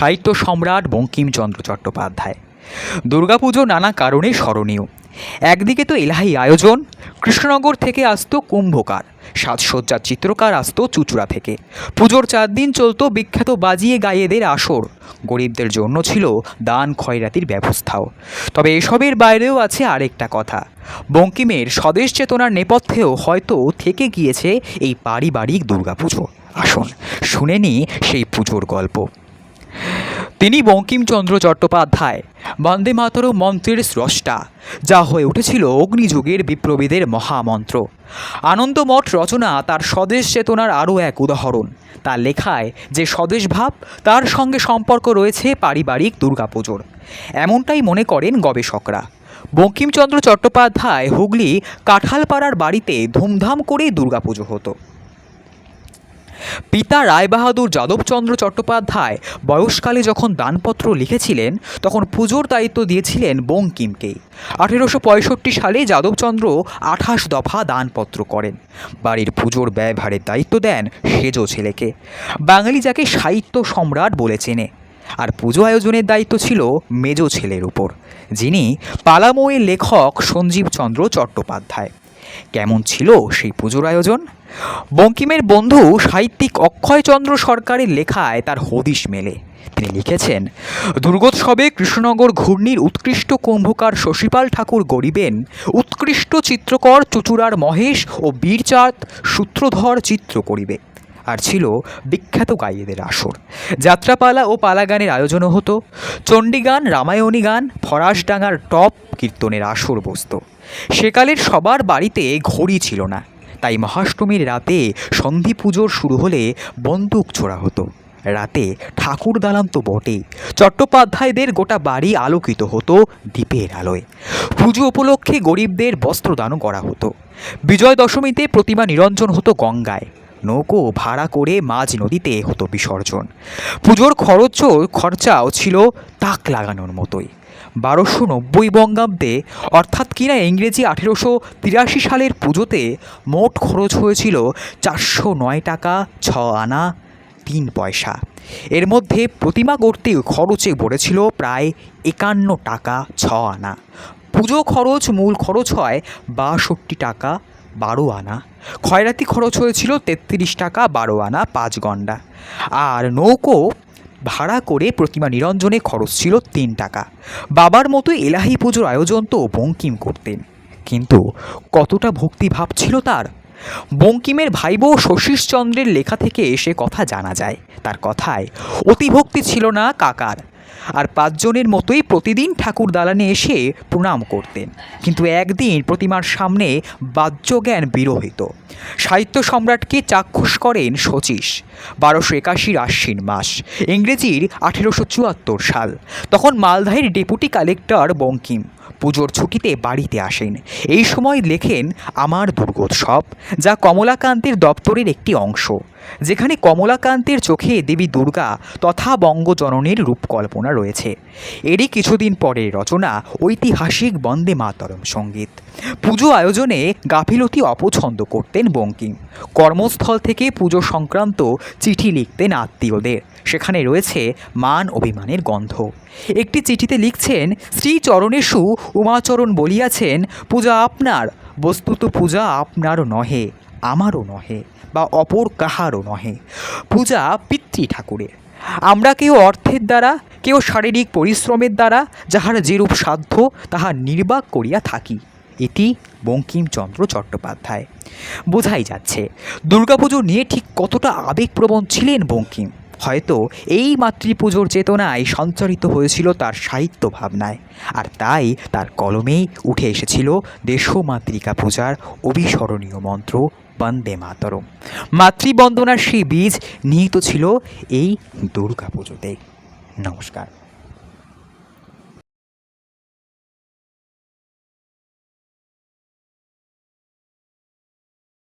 সাহিত্য সম্রাট বঙ্কিমচন্দ্র চট্টোপাধ্যায়। দুর্গাপুজো নানা কারণে স্মরণীয়। একদিকে তো এলাহি আয়োজন, কৃষ্ণনগর থেকে আসতো কুম্ভকার সাজসজ্জার চিত্রকার আসতো চুচুড়া থেকে। পুজোর চার দিন চলতো বিখ্যাত বাজিয়ে গাইয়েদের আসর, গরিবদের জন্য ছিল দান খয়রাতির ব্যবস্থাও। তবে এসবের বাইরেও আছে আরেকটা কথা, বঙ্কিমের স্বদেশ চেতনার নেপথ্যেও হয়তো থেকে গিয়েছে এই পারিবারিক দুর্গাপুজো। আসুন শুনে নি সেই পুজোর গল্প। তিনি বঙ্কিমচন্দ্র চট্টোপাধ্যায়, বন্দে মাতরম মন্ত্রের স্রষ্টা, যা হয়ে উঠেছিল অগ্নিযুগের বিপ্লবীদের মহামন্ত্র। আনন্দমঠ রচনা তার স্বদেশ চেতনার আরও এক উদাহরণ। তার লেখায় যে স্বদেশ ভাব, তার সঙ্গে সম্পর্ক রয়েছে পারিবারিক দুর্গাপুজোর। এমনটাই মনে করেন গবেষকরা। বঙ্কিমচন্দ্র চট্টোপাধ্যায় হুগলি কাঁঠালপাড়ার বাড়িতে ধুমধাম করে দুর্গাপুজো হতো। পিতা রায়বাহাদুর যাদবচন্দ্র চট্টোপাধ্যায় বয়সকালে যখন দানপত্র লিখেছিলেন, তখন পুজোর দায়িত্ব দিয়েছিলেন বঙ্কিমকেই আঠেরোশো পঁয়ষট্টি সালে যাদবচন্দ্র আঠাশ দফা দানপত্র করেন। বাড়ির পুজোর ব্যয়ভারের দায়িত্ব দেন সেজ ছেলেকে। বাঙালি যাকে সাহিত্য সম্রাট বলে চেনে। আর পুজো আয়োজনের দায়িত্ব ছিল মেজ ছেলের উপর, যিনি পালাময়ের লেখক সঞ্জীবচন্দ্র চট্টোপাধ্যায়। কেমন ছিল সেই পুজোর আয়োজন? বঙ্কিমের বন্ধু সাহিত্যিক অক্ষয়চন্দ্র সরকারের লেখায় তার হদিশ মেলে। তিনি লিখেছেন, দুর্গোৎসবে কৃষ্ণনগর ঘূর্ণির উৎকৃষ্ট কুম্ভকার শশীপাল ঠাকুর গরিবেন উৎকৃষ্ট চিত্রকর চুচুড়ার মহেশ ও বীরচাঁদ সূত্রধর চিত্র করিবে। আর ছিল বিখ্যাত গাইয়েদের আসর। যাত্রাপালা ও পালাগানের আয়োজনও হতো। চণ্ডীগান, রামায়ণী গান, ফরাসডাঙ্গার টপ কীর্তনের আসর বসত। সেকালের সবার বাড়িতে ঘড়ি ছিল না। তাই মহাষ্টমীর রাতে সন্ধি পুজোর শুরু হলে বন্দুক ছোড়া হতো। রাতে ঠাকুর দালান তো বটেই। চট্টোপাধ্যায়দের গোটা বাড়ি আলোকিত হতো দ্বীপের আলোয়। পুজো উপলক্ষে গরিবদের বস্ত্রদানও করা হতো। বিজয় দশমীতে প্রতিমা নিরঞ্জন হতো গঙ্গায়। নৌকো ভাড়া করে মাঝ নদীতে হতো বিসর্জন। পুজোর খরচ, খরচাও ছিল তাক লাগানোর মতোই। বারোশো নব্বই বঙ্গাব্দে, অর্থাৎ কিনা ইংরেজি আঠেরোশো তিরাশি সালের পুজোতে, মোট খরচ হয়েছিল চারশো নয় টাকা ছ আনা তিন পয়সা। এর মধ্যে প্রতিমা গড়তে খরচে পড়েছিল প্রায় একান্ন টাকা ছ আনা। পুজো খরচ, মূল খরচ হয় বাষট্টি টাকা বারো আনা। খয়রাতি খরচ হয়েছিল তেত্রিশ টাকা বারো আনা পাঁচ গন্ডা। আর নৌকো ভাড়া করে প্রতিমা নিরঞ্জনে খরচ ছিল তিন টাকা। বাবার মতো এলাহি পুজোর আয়োজন তো বঙ্কিম করতেন। কিন্তু কতটা ভক্তিভাব ছিল তার? বঙ্কিমের ভাইবো শশীশচন্দ্রের লেখা থেকে সে কথা জানা যায়। তার কথায়, অতিভক্তি ছিল না কাকার। আর পাঁচজনের মতোই প্রতিদিন ঠাকুর দালানে এসে প্রণাম করতেন। কিন্তু একদিন প্রতিমার সামনে বাহ্যজ্ঞান বিরহিত। সাহিত্য সম্রাটকে চাক্ষুষ করেন শচীশ, বারোশো একাশির আশ্বিন মাস, ইংরেজির আঠেরোশো চুয়াত্তর সাল। তখন মালদাহের ডেপুটি কালেক্টর বঙ্কিম পুজোর ছুটিতে বাড়িতে আসেন। এই সময় লেখেন আমার দুর্গোৎসব, যা কমলাকান্তের দপ্তরের একটি অংশ। যেখানে কমলাকান্তের চোখে দেবী দুর্গা তথা বঙ্গজননীর রূপকল্পনা রয়েছে। এরই কিছুদিন পরের রচনা ঐতিহাসিক বন্দে মাতরম সংগীত। পুজো আয়োজনে গাফিলতি অপছন্দ করতেন বঙ্কিম কর্মস্থল থেকে পুজো সংক্রান্ত চিঠি লিখতেন আত্মীয়দের। সেখানে রয়েছে মান অভিমানের গন্ধ। একটি চিঠিতে লিখছেন, শ্রীচরণেশু উমাচরণ বলিয়াছেন, পূজা আপনার, বস্তুত পূজা আপনার নহে। আমারও নহে বা অপর কাহারও নহে। পূজা পিতৃ ঠাকুরের। আমরা কেউ অর্থের দ্বারা, কেউ শারীরিক পরিশ্রমের দ্বারা, যাহার যেরূপ সাধ্য তাহা নির্বাক করিয়া থাকি। এটি বঙ্কিমচন্দ্র চট্টোপাধ্যায়। বোঝাই যাচ্ছে, দুর্গাপুজো নিয়ে ঠিক কতটা আবেগপ্রবণ ছিলেন বঙ্কিম। হয়তো এই মাতৃপুজোর চেতনায় সঞ্চারিত হয়েছিল তার সাহিত্য ভাবনায়। আর তাই তার কলমেই উঠে এসেছিল দেশমাতৃকা পূজার অবিস্মরণীয় মন্ত্র, বন্দে মাতরম মাতৃবন্দনার সেই বীজ নিহিত ছিল এই দুর্গাপুজোতে। নমস্কার।